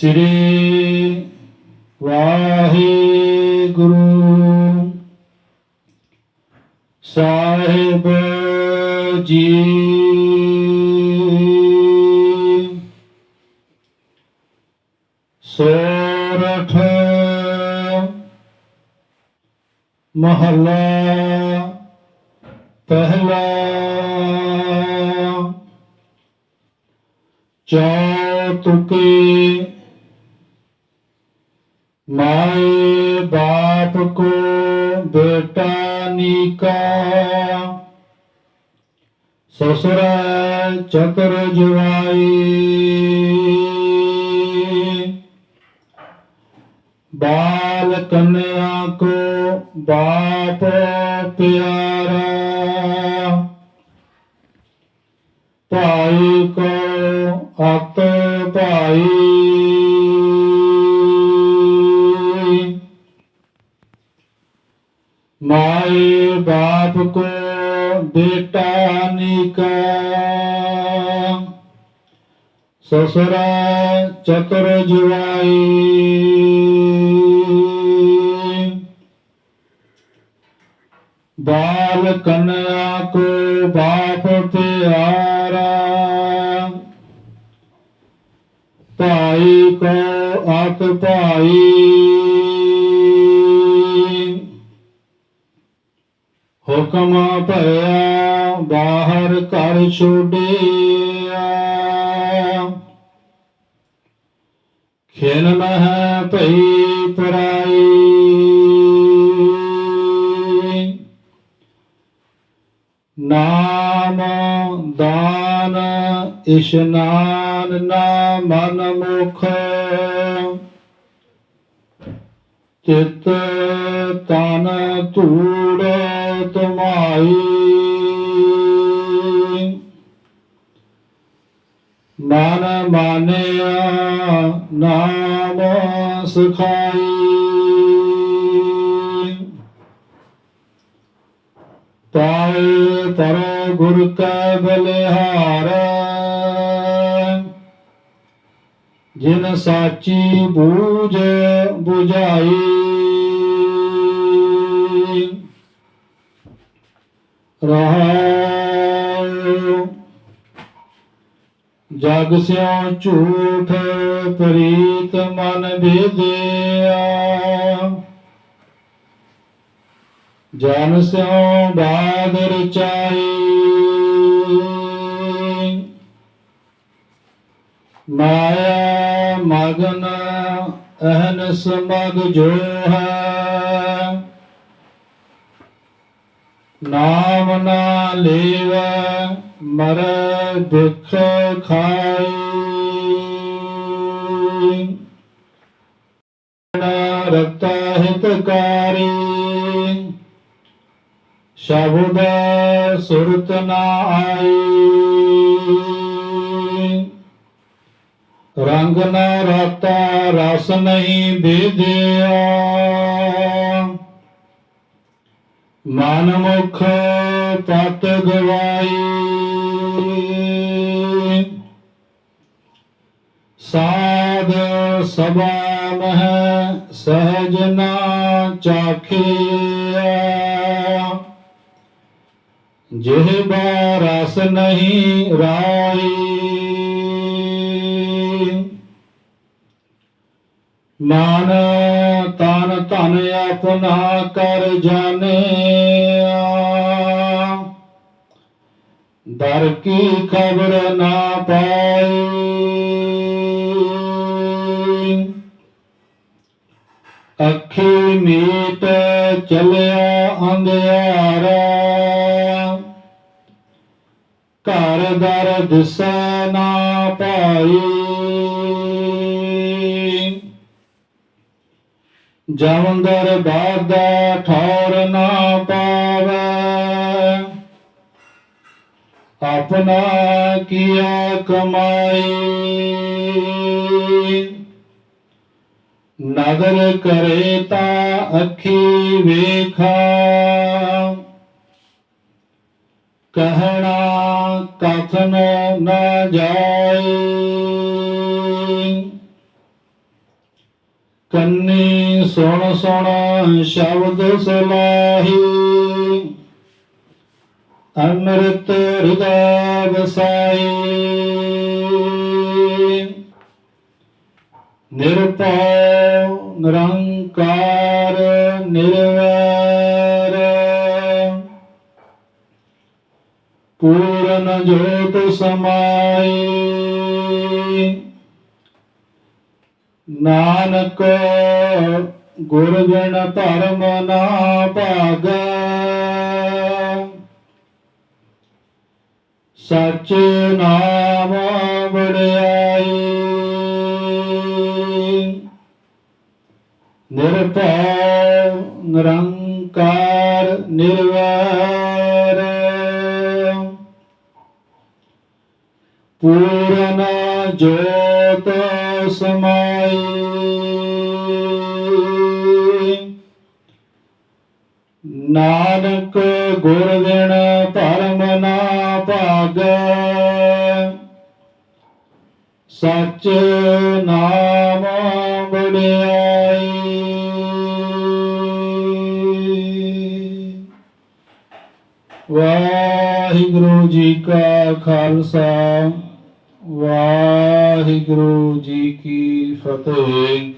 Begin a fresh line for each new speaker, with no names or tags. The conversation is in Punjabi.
ਸ੍ਰੀ ਵਾਹਿਗੁਰੂ ਸਾਹਿਬ ਜੀ। ਸੋਰਠ ਮਹਲਾ ਪਹਿਲਾ ਚੌਤੁਕੇ माए ਮਾਏ ਬਾਪ ਕੋ ਬੇਟਾ ਨੀਕਾ ਸਸੁਰ ਚਕਰ ਜਵਾਈ ਬਾਲ ਕਨਿਆ ਕੋ ਬਾਪ ਪਿਆਰਾ। ਭਾਈ ਕੋ ਅਤ ਭਾਈ को बेटा निका ससुरा चतुर जुआई बाल कन्या को बाप प्यारा भाई को अत भाई ਹੁਕਮ ਭਇਆ ਬਾਹਰ ਘਰ ਛੋੜਿਆ ਖੇਲ ਮਹ ਭਈ ਪਰਾਈ। ਨਾਮ ਦਾਨ ਇਸ਼ਨਾਨ ਨਾ ਮਨ ਮੁਖ। ਚਿਤ ਤਨ ਧੂੜ ਤੁਮਾਈ। ਮਨ ਮਾਨਿਆ, ਨਾਮ ਸਖਾਈ। ਤਾਏ ਪਰ ਗੁਰ ਕੈ ਬਲਿਹਾਰ। ਜਿਨ ਸਾਚੀ ਬੂਝ 부ਝਾਈ ਰਹਾਉ ਜਗ ਸਿਉ ਝੂਠ ਪ੍ਰੀਤ ਮਨ ਭੇਦਿਆ ਜਨ ਸਿਉ ਬਾਦ ਰਚਾਈ ਮਾਇਆ ਮਗਨ ਅਹਨਸ ਮਗ ਜੋ ਹੈ ਨਾਮ ਨਾ ਲੇਵੈ, ਮਰ ਦੁਖ ਖਾਈ ਨਾ ਰਤਾ ਹਿਤਕਾਰੀ, ਸ਼ਬਦ ਸੁਰਤ ਨਾ ਆਈ ਰੰਗ ਨ ਰਤਾ, ਰਸ ਨਹੀਂ ਬੇਦਿਆ ਮਨ ਮੁਖ ਪਤ ਗਵਾਈ। ਸਾਧ ਸਭਾ ਮਹ ਸਹਜ ਨਾ ਚਾਖਿਆ ਜਿਹਬਾ ਰਸ ਨਹੀਂ ਰਾਈ। ਮਨ ਤਨ ਧਨ ਆਪਣਾ ਕਰ ਜਾਣੇ। ਦਰ ਕੀ ਖਬਰ ਨਾ ਪਾਈ ਅੱਖੀ ਮੀਟ ਚਲਿਆ ਅੰਧਿਆਰਾ। ਘਰ ਦਰ ਦਿਸੈ ਨਾ ਪਾਈ ਜਮੰਦਰ ਬਾਦਾ ਠੌਰ ਨਾ ਪਾਵੈ। अपना किया कमाए नगर करेता अखी वेखा। कहना कथन न जाए। कन्नी सुन सुन शब्द सलाही। ਅੰਮ੍ਰਿਤ ਹਿਰਦੈ ਵਸਾਈ ਨਿਰਭਉ ਨਿਰੰਕਾਰ ਨਿਰਵੈਰ। ਪੂਰਨ ਜੋਤ ਸਮਾਈ। ਨਾਨਕ ਗੁਰ ਬਿਨ ਧਰਮ ਨਾ ਭਾਗੈ। ਸਚ ਨਾਮ ਵਡਿਆਈ ਨਿਰਭਉ ਨਿਰੰਕਾਰ ਨਿਰਵੈਰ। ਪੂਰਨ ਜੋਤ ਸਮਾਈ। ਨਾਨਕ ਗੁਰ ਬਿਨ ਧਰਮ ਨਾ ਭਾਗੈ। ਸਚ ਨਾਮ ਵਡਿਆਈ ਵਾਹਿਗੁਰੂ ਜੀ ਕਾ ਖਾਲਸਾ, ਵਾਹਿਗੁਰੂ ਜੀ ਕੀ ਫਤਿਹ।